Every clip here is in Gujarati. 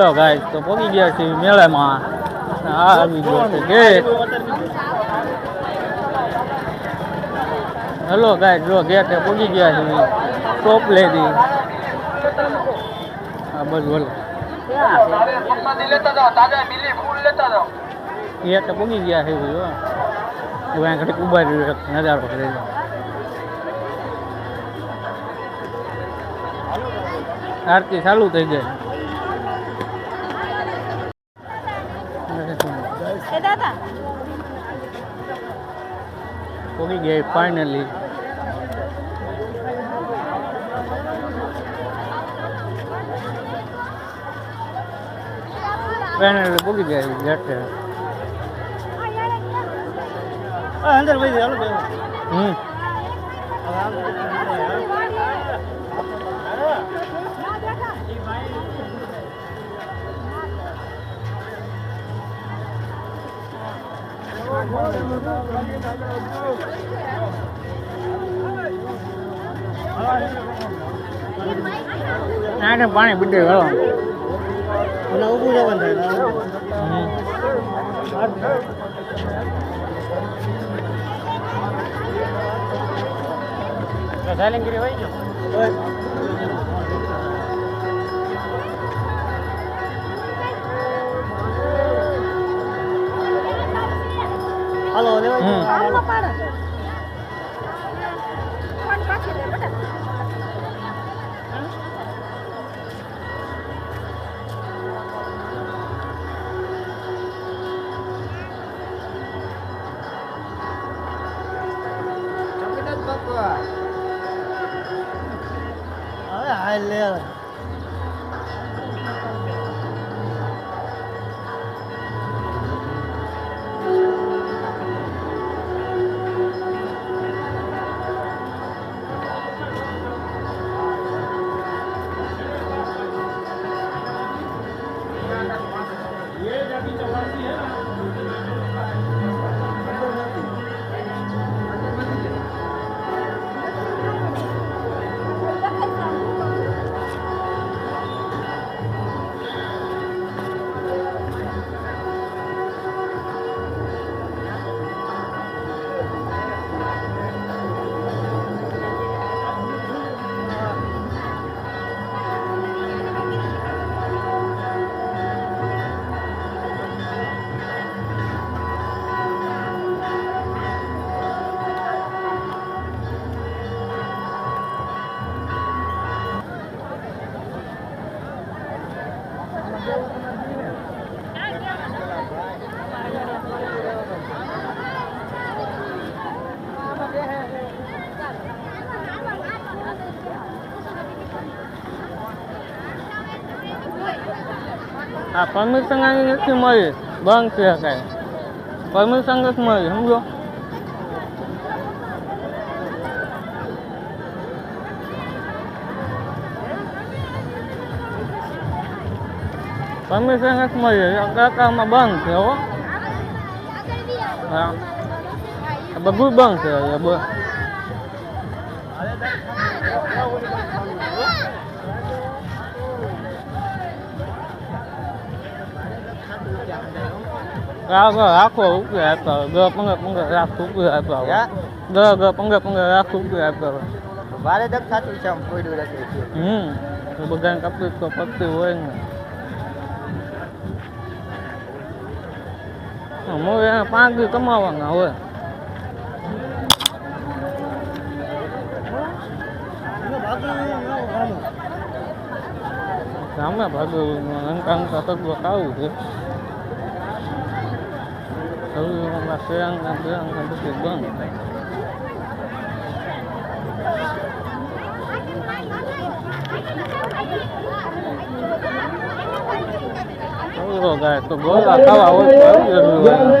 હેલો ગાઈસ તો પહોંચી ગયા છીએ મેળામાં. આ આવી ગયો છે ગેટ હેલો ગાઈસ જો ગેટે પહોંચી ગયા છીએ. ટોપ લેડી આ બધું ગેટે પહોંચી ગયા છે જો હવે ઘડીક ઊભા રહ્યો નજારો કરી આરતી ચાલુ થઈ ગઈ. પહોંચી ગઈ ફાઇનલી ફાઇનલી પહોંચી ગયા ગેટે અંદર ભાઈ બે હમ. આને પાણી બીડે ગળો અને ઊભું જવાનું થાય સાયલેન્ગીરી હોય ગયો. હાલો લેવાય આ પરમિશન આની નથી મળી. બંધ છે કાંઈ. પરમિશન નથી મળી સમજો? પરમિશન નથી મળી. કાકામાં બંધ છે હો. હા. બધું બંધ છે હવે બ- રાખો રાખો ઉપરે આપતો ગ પંદર પંદર રાખ ઉપરે આપતો ગ ગ પંદર પંદર રાખ ઉપરે આપતો મારે દક થતું છે આમ કોઈડું રાખે છે હમ તો બધાને કપડી તો પકડી હોય ને હવે એને પાંચ દી કમાવાના હોય સામે ભાગ્યું અંકા અંકા તત્વ કાવું છે શરીરમાં શ્રેયાંગના બેંગના બધું બંધ શરીરો ગાય તો ગોળા ખાવા હોય તો આવી જતું હોય.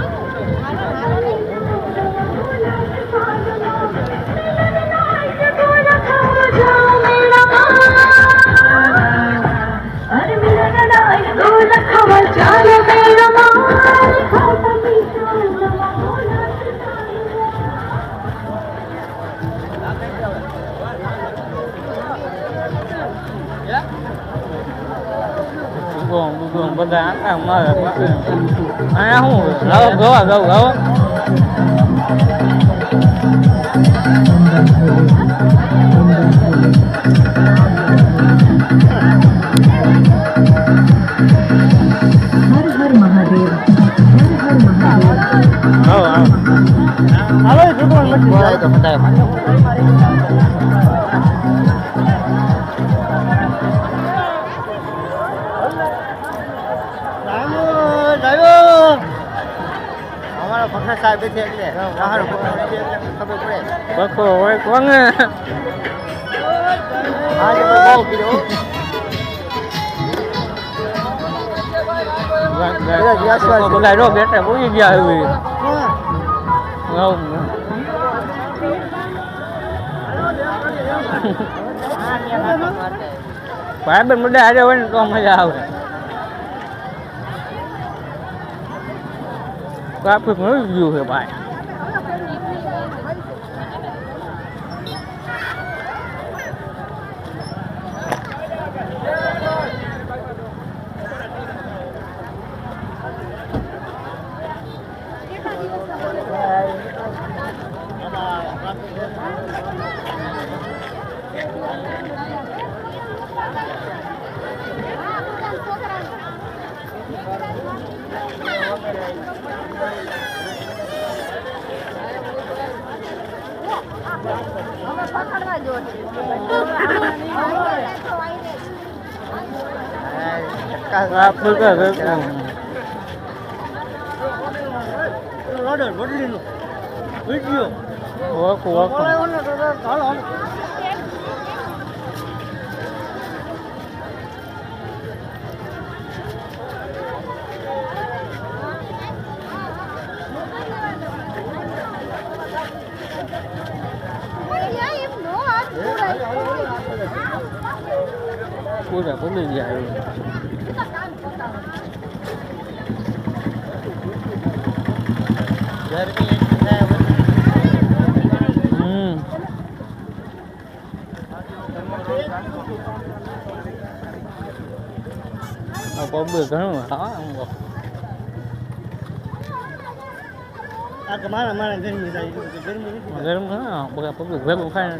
બધા આ મારે અહીંયા શું ગવા ગાવ ગાવો બખો હોય કોને આજે પણ બહુ કીધું બધા રો બેઠે પૂરી ગયા એવી ગાવ ભાઈ બેન બધા હારે હોય ને તો મજા આવે ટ્રાફિક મળી ગયું છે ભાઈ અમે ટ્રાફિક જ એકદમ. ઓર્ડર બદલીનો વીડિયો ઓળખું ઓળખું હાલો હાલો પૂરા પૂરી ગયા એવું ગરમી એટલી થાય વળી. હમ આ પબ્લિક ઘણું હા આમ તો. આ તો મારા મારા ગરમી થાય એટલું બધું ગરમી નથી થતી. ગરમ હા બધા પબ્લિક ભેગું ખાય ને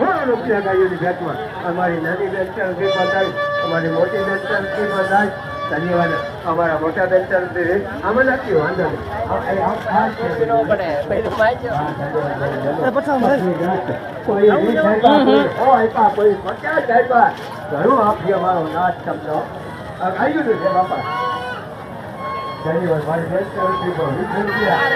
એટલે રૂપિયા ગાયોની ભેટમાં. અમારી નાની બેન તરફથી બધાય અમારી મોટી બેન તરફથી બધાય ધન્યવાદ. અમારા મોટા બેન તરફથી આમાં નથી વાંધો. ઘણું આપી અમારો તમને. આ આવ્યું છે બાપા? ધન્યવાદ. મારી બેન તરફથી વીસ રૂપિયા.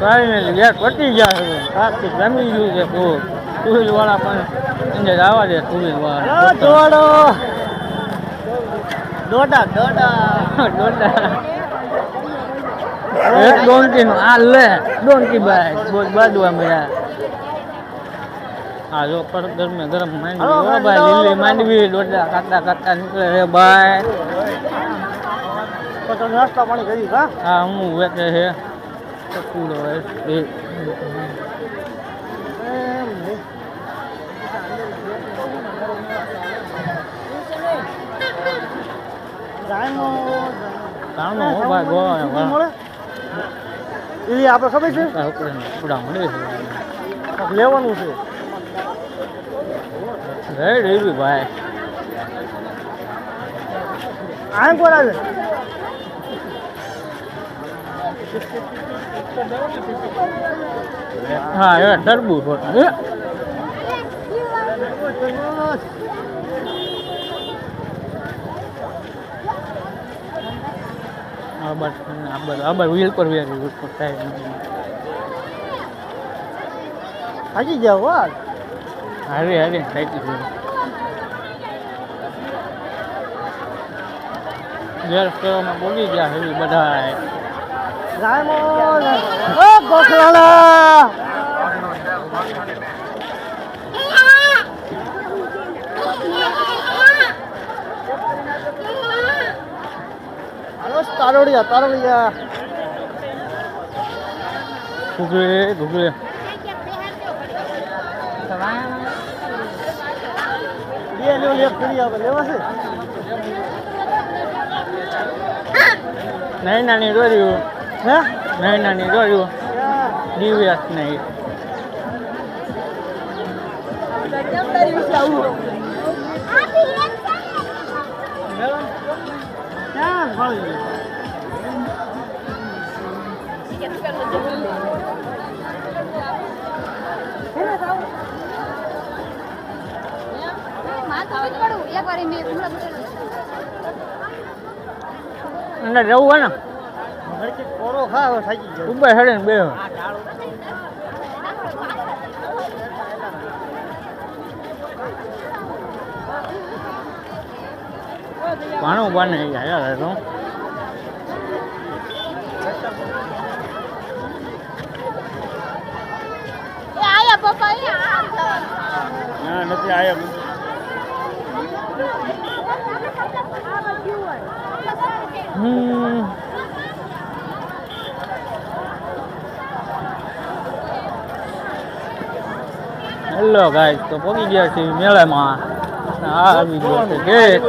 નહીં ગેસ પતી ગયા છે. જમી ગયું છે તો. ટુ વાળા પણ અંદર આવવા દે ટુ વ્હીલ હાલો, વાળા દોડો. દોડા દોડા. દોડા. એ ડોંકી નું આ લે ડોંકી બાય બોલ બાજવા મળ્યા. આ જો પર ગરમે ગરમ માંડવી હો ભાઈ લીલી માંડવી દોડા કાતા કાતા નીકળે રે ભાઈ. તો નાસ્તા પાણી કરી હા? આ હું વેચે છે. ચકુડો એ કામનો હો ભાઈ ગોવા એ આપણે ખબર છે. લેવાનું છે. રે રેવી ભાઈ આમ કોણ આવે? હા એ હોતા હે? આ બસ આ બસ આ બસ વ્હીલ પર વ્યારી ઉપર થાય હાજી જાવ વાત હારે હારે થાકી છે જ્યારે કરવામાં બોલી ગયા હેવી બધા તારોડિયા તારોડિયા ઘૂગરે ઘૂઘરે બે લેવ લેવ કરી આવે લેવા છે? નાની નાની દોર્યું હે? નાની નાની દોર્યું દિવ્યાસ નહીં ક્યાં ફાળી એક વાર મેં હમણાં અંદર જવું હોય ને? કોરો ખા થાકી ગયો ઉપર હેડે ને બે પાણું બને યાર તો એ આયા પપ્પા એ ના નથી આયા. હમ હેલો ગાઈસ તો પહોંચી ગયા છે મેળામાં. આ આવી ગયો છે. ગેટ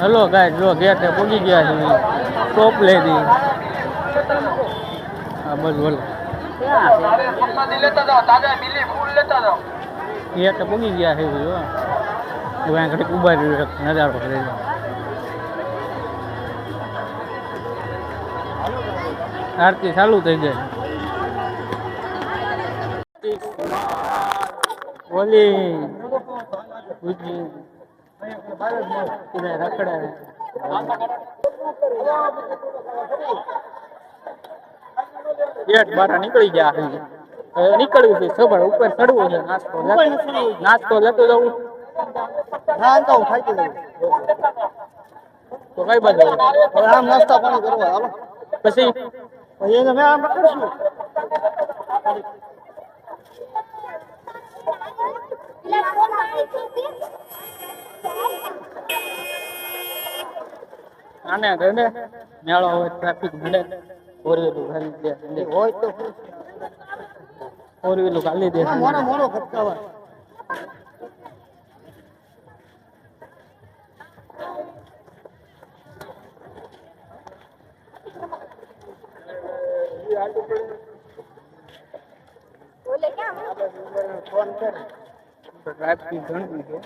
હેલો ગાઈસ જો ગેટે પહોંચી ગયા છે. ટોપ લેડી આ બધું તો પહોંચી ગયા છે જો અહીંયા ઊભા રહ્યું નજારો આરતી ચાલુ થઈ ગઈ. ઓલી રખડે. ગેટ નીકળી ગયા હવે નીકળવું છે સબર ઉપર ચડવું છે. નાસ્તો લેતો- નાસ્તો લેતો જવું ના તો હું કઈ બાજુ આમ નાસ્તા પાણી કરવા હાલો. પછી? પછી એને મેં આમ કરશું આને ગમે મેળો હોય ટ્રાફિક ફોર વ્હીલું દે હોય તો ફોર વ્હીલું ખાલી દે મોડો મોડો ખટકાવા ફોન કર ટ્રાફિક ઘણું છે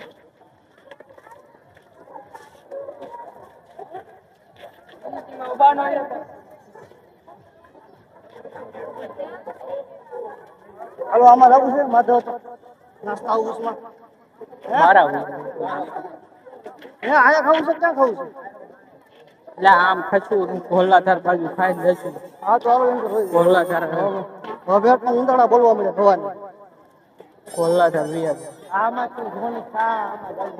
હાલો આમાં લાગુ છે માધવ નાસ્તા હાઉસમાં મારા હે આયા ખાવું છે? ક્યાં ખાવું છે? એટલે આમ ખસું ભોલાધાર બાજુ ખાઈ જશું હા તો હાલો એમ હવે પેટમાં ઉંદરડા બોલવા મળે ભવાની. ભોલાધાર રિયાદ આમાં તું જોની ખા આમાં.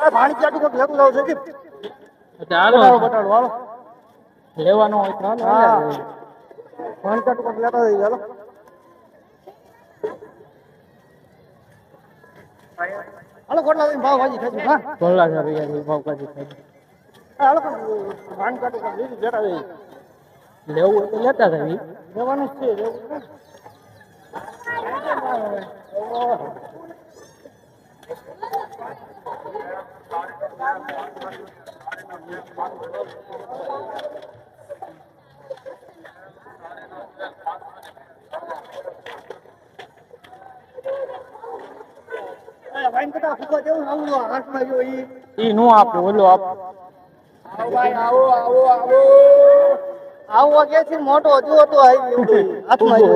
અરે ભાણી ચાટુ કોક ભેગું જાવ છે કે એટલે બટાડો બટાડો હાલો. લેવાનો હોય તો હાલો ભાણી ચાટુ કોક લેતા જઈ હાલો. હાલો કોટલા ભાવ ભાજી ખાઈ હા? ભોલાધાર રિયાદ ભાવ કાઢી ખાઈ આ લોકો વાન કાઢો કાઢો લીધું જરા. લેવું તો લેતા જવી લેવાનું છે લેવું Thank આ વાઈન કરતા ફૂફા હાથમાં જો ઈ ઈ નો આપે ઓલો આપ. આવું વાગે છે મોટો જુઓ તો આવી હાથમાં જો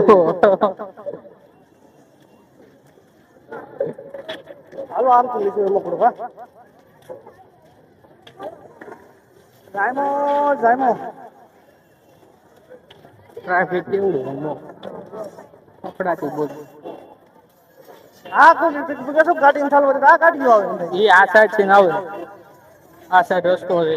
હાલો આમ તો લીધું એમ હા. જાયમો જાયમો. ટ્રાફિક કેવું હમો પકડાતી બોલ. આ ગાડી આ ગાડીઓ આવે એ આ સાઈડથી આવે. આ સાઈડ રસ્તો છે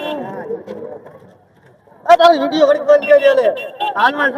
વીડિયો ઘડી બંધ કરી હાલમાં